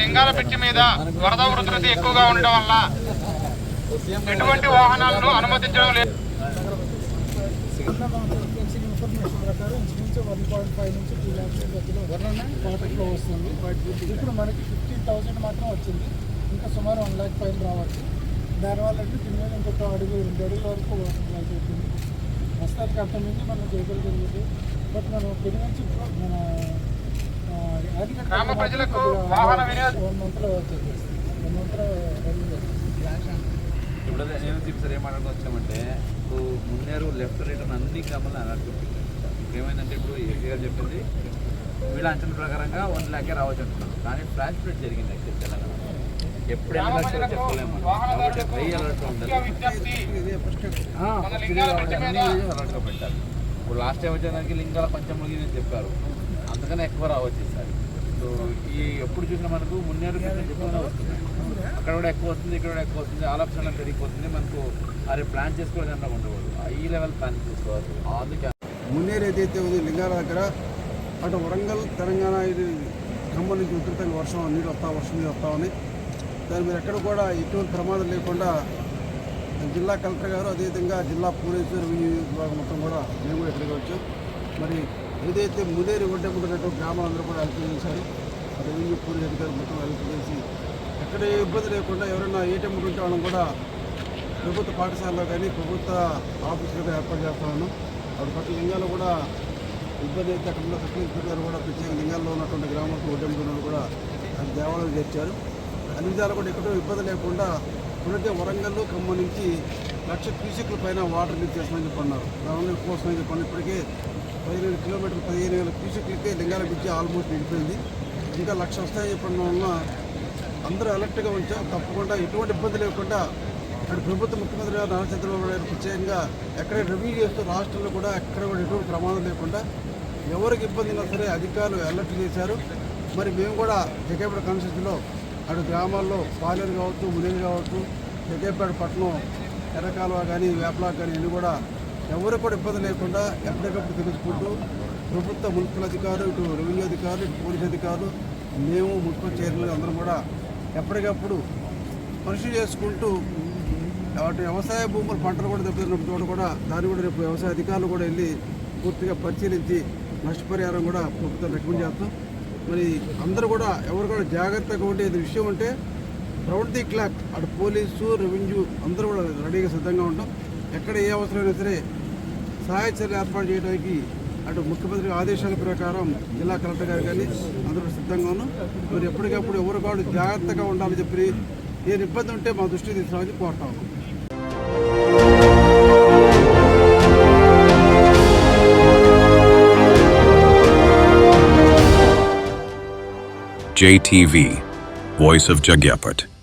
లింగాల పిచ్చి మీద వరద ఉధృతి ఎక్కువగా ఉండడం వల్ల ఎటువంటి వాహనాలను అనుమతించడం లేదు. వన్ పాయింట్ ఫైవ్ నుంచి ఇప్పుడు మనకి ఫిఫ్టీన్ థౌసండ్ మాత్రం వచ్చింది. ఇంకా సుమారు వన్ ల్యాక్ పైన రావచ్చు. దానివల్ల అంటే దీని ఇంకొక అడుగు రెండు అడుగుల వరకు వాటర్ ఫ్లాస్ అవుతుంది. ప్రస్తుతానికి అంత మనం చేయగలిగింది బట్ మనం పెరిగించి మన గ్రామ ప్రజలకు వాహన వినియోగ ఇప్పుడు నేను చెప్పి సార్ ఏమాటకు వచ్చామంటే ఇప్పుడు మున్నేరు లెఫ్ట్ రైట్ అని అన్ని గ్రామాలను అలర్ట్ ఇప్పుడు ఏమైందంటే ఇప్పుడు ఏసీ గారు చెప్పింది వీళ్ళ అంచనా ప్రకారంగా వన్ ల్యాకే రావచ్చు అంటున్నారు. కానీ ఫ్లాష్ ఫ్లడ్ జరిగింది యాక్చువల్ తెలంగాణ. ఎప్పుడు ఎన్ని లక్షలు చెప్పలేము. కాబట్టి వాహనదారులకు హై అలర్ట్ ఉండాలి. ముఖ్య విజ్ఞప్తి ఆ, మన first లింగాల ఇది పిచ్చి అన్ని మీద- videos alert గా పెట్టాలి ఇప్పుడు లాస్ట్ టైం వచ్చేదానికి లింగాల పంచముగి అని చెప్పారు. అందుకనే ఎక్కువ రావచ్చు ఈసారి సో ఈ ఎప్పుడు చూసినా మనకు మున్నేరు ఎక్కువనే వస్తుంది. అక్కడ కూడా ఎక్కువ వస్తుంది ఇక్కడ కూడా ఎక్కువ వస్తుంది ఆలోచన పెరిగిపోతుంది. మనకు అరే ప్లాన్ చేసుకోవడం కన్నా ఉండకూడదు. ఈ లెవెల్ ప్లాన్ చేసుకోవాలి. అందుకే మున్నేరు ఏదైతే ఉంది లింగాల దగ్గర అటు వరంగల్ తెలంగాణ ఇది ఖమ్మం నుంచి ఉధృతంగా వర్షం నీళ్ళు వస్తా వర్షం నీళ్ళు వస్తా ఉన్నాయి. దాని మీద ఎక్కడ కూడా ఎటువంటి ప్రమాదం లేకుండా జిల్లా కలెక్టర్ గారు అదేవిధంగా జిల్లా పోలీసు రెవెన్యూ విభాగం మొత్తం కూడా మేము కూడా ఇక్కడికి వచ్చాం. మరి ఏదైతే మునేరు ఒడ్డెముడినటువంటి గ్రామాలందరూ కూడా హెల్ప్ చేశారు రెవెన్యూ పోలీస్ అధికారులు మొత్తం హెల్ప్ చేసి ఎక్కడ ఏ ఇబ్బంది లేకుండా ఎవరైనా ఏటీఎం ఉంటే వాళ్ళని కూడా ప్రభుత్వ పాఠశాలలో కానీ ప్రభుత్వ ఆఫీసులో ఏర్పాటు చేస్తా ఉన్నాం. వాటి లింగాలు కూడా ఇబ్బంది అయితే అక్కడ ఉన్న సర్కిల్ గారు కూడా ప్రత్యేక లింగాల్లో ఉన్నటువంటి గ్రామాలకు ఒడ్డెంపుతున్నారు కూడా అది దేవాలయం చేర్చారు. అన్ని విధాలు కూడా ఎక్కడో ఇబ్బంది లేకుండా ఇప్పటికే వరంగల్ ఖమ్మం నుంచి లక్ష క్యూసెక్ల పైన వాటర్ లీక్ చేస్తామని చెప్పన్నారు దానివల్ల ఎక్కువ వస్తుందని చెప్పండి ఇప్పటికే పదిహేను కిలోమీటర్లు పదిహేను వేల క్యూసెక్లకే లింగాల బ్రిడ్జి ఆల్మోస్ట్ నిండిపోయింది ఇంకా లక్ష వస్తాయని చెప్పడం వలన అందరూ అలర్ట్గా ఉంచాం తప్పకుండా ఎటువంటి ఇబ్బంది లేకుండా అక్కడ ప్రభుత్వ ముఖ్యమంత్రి గారు నారా చంద్రబాబు నాయుడు ప్రత్యేకంగా ఎక్కడ రివ్యూ చేస్తూ రాష్ట్రంలో కూడా ఎక్కడ కూడా ఎటువంటి ప్రమాదం లేకుండా ఎవరికి ఇబ్బంది ఉన్నా సరే అధికారులు అలర్ట్ చేశారు. మరి మేము కూడా జగేపేట కాన్స్టిట్యూన్సీలో అటు గ్రామాల్లో పాలేరు కావచ్చు మునేరు కావచ్చు జగేపేట పట్టణం ఎర్రకాలువ కానీ వేపలా కానీ ఇవి కూడా ఎవరు కూడా ఇబ్బంది లేకుండా ఎప్పటికప్పుడు తెలుసుకుంటూ ప్రభుత్వ మున్సిపల్ అధికారులు ఇటు రెవెన్యూ అధికారులు ఇటు పోలీస్ అధికారులు మేము మున్సిపల్ చైర్మన్ అందరం కూడా ఎప్పటికప్పుడు కృషి చేసుకుంటూ వాటి వ్యవసాయ భూములు పంటలు కూడా దెబ్బతిన్న చోట కూడా దాన్ని కూడా రేపు వ్యవసాయ అధికారులు కూడా వెళ్ళి పూర్తిగా పరిశీలించి నష్టపరిహారం కూడా ప్రభుత్వం రికమెండ్ చేస్తాం. మరి అందరూ కూడా ఎవరు కూడా జాగ్రత్తగా ఉండే విషయం అంటే రౌండ్ ది క్లాక్ అటు పోలీసు రెవెన్యూ అందరూ కూడా రెడీగా సిద్ధంగా ఉంటాం. ఎక్కడ ఏ అవసరమైనా సరే సహాయ చర్యలు ఏర్పాటు చేయడానికి అటు ముఖ్యమంత్రి ఆదేశాల ప్రకారం జిల్లా కలెక్టర్ గారు కానీ అందరూ సిద్ధంగా మీరు ఎప్పటికప్పుడు ఎవరు కాడు జాగ్రత్తగా ఉండాలని చెప్పి ఏ ఇబ్బంది ఉంటే మా దృష్టికి తీసుకురావాలని కోరుతాము JTV, Voice of Jagyapat.